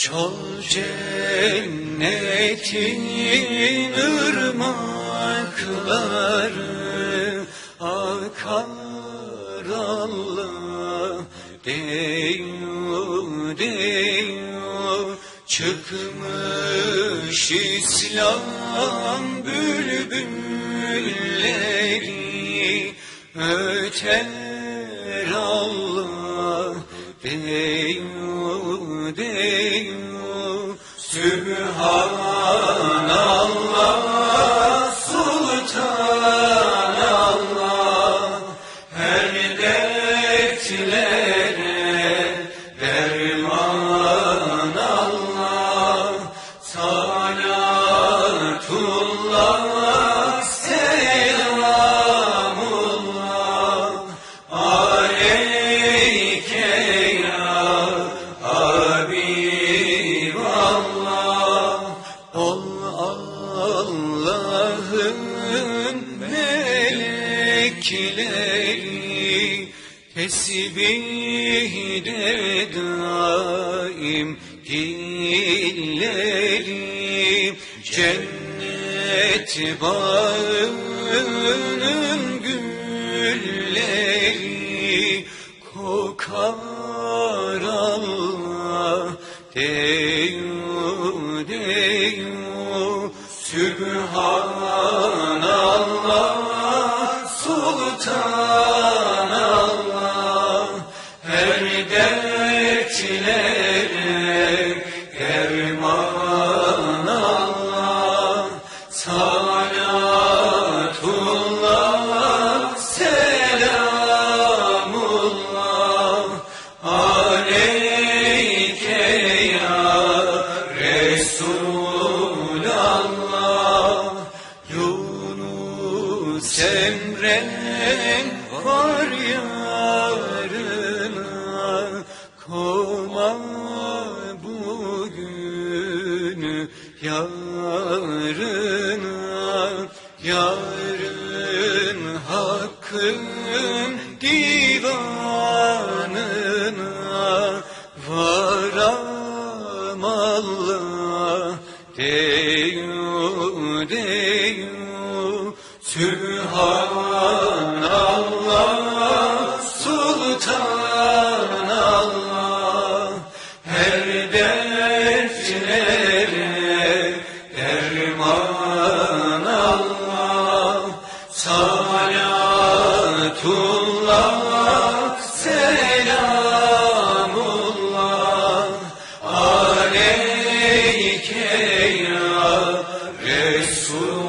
Çol cennetin ırmakları akar Allah. Deyo deyo çıkmış İslam bülbülleri öter Allah deyo deyo Sübhanallah Sultanallah her dertlere Allah Allah'ın melekleri Tesbihde daim dilleri Cennet bağının gülleri Kokar Allah deyo Sübhanallah Sultanallah. Her dertlere Yunus Emre'nin var yarına Koma bugünü yarına. Yarın hakkın divanına Varam Allah. Deyo deyo Sübhanallah Sultanallah her dertlere derman Allah salatullah selamullah aleyke ya Resul